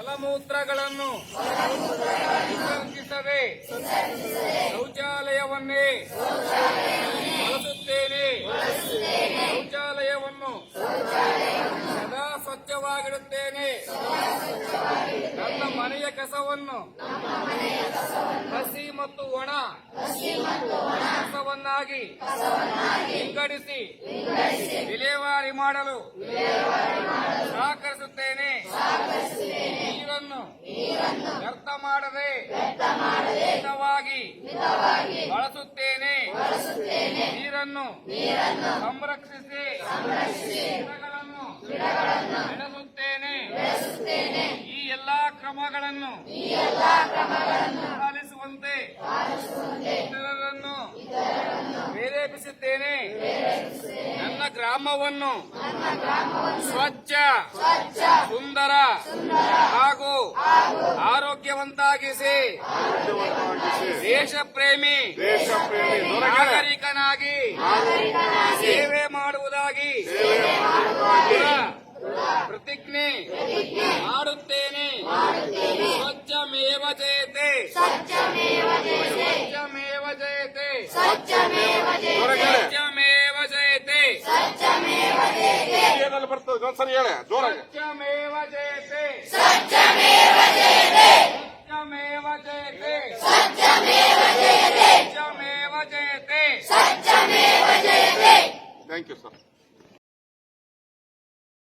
ಮಲಮೂತ್ರಗಳನ್ನು ಸಂಕಿಸದೆ ಶೌಚಾಲಯವನ್ನೇ ಬಳಸುತ್ತೇನೆ. ಶೌಚಾಲಯವನ್ನು ಸದಾ ಸ್ವಚ್ಛವಾಗಿಡುತ್ತೇನೆ. ನನ್ನ ಮನೆಯ ಕಸವನ್ನು ಹಸಿ ಮತ್ತು ಒಣ ಕಸವನ್ನಾಗಿ ವಿಂಗಡಿಸಿ, ವಿಲೇವಾರಿ ಮಾಡಲು ಸಹಕರಿಸುತ್ತೇನೆ. ವ್ಯರ್ಥ ಮಾಡದೆ ಮಿತವಾಗಿ ಬಳಸುತ್ತೇನೆ. ನೀರನ್ನು ಸಂರಕ್ಷಿಸಿ ಗಿಡಗಳನ್ನು ಬೆಳೆಸುತ್ತೇನೆ. ಈ ಎಲ್ಲಾ ಕ್ರಮಗಳನ್ನು ಪಾಲಿಸುವಂತೆ ಇತರರನ್ನು ಪ್ರೇರೇಪಿಸುತ್ತೇನೆ. ನನ್ನ ಗ್ರಾಮವನ್ನು ಸ್ವಚ್ಛ ಸುಂದರ ಹಾಗೂ ಆರೋಗ್ಯವಂತಾಗಿಸಿ ದೇಶ ಪ್ರೇಮಿ ದೇಶ ಪ್ರೇಮಿ ದೊರಕದೆ ನಾಗರಿಕನಾಗಿ ಸೇವೆ ಮಾಡುವುದಾಗಿ ದೃಢ ಪ್ರತಿಜ್ಞೆ ಮಾಡುತ್ತೇನೆ ಸ್ವಚ್ಛಮೇವ ಜಯತೆ ಸ್ವಚ್ಛಮೇವ ಜಯತೆ ದೊರಕದೆ ಸ್ವಚ್ಛಮೇವ ಜಯತೆ ಏನಲ್ಲಿ ಬರ್ತದೆ ಒಂದ್ಸರಿ ಹೇಳ ಜೋರಾಗಿ ಸ್ವಚ್ಛಮೇವ ಜಯತೆ Thank you, sir.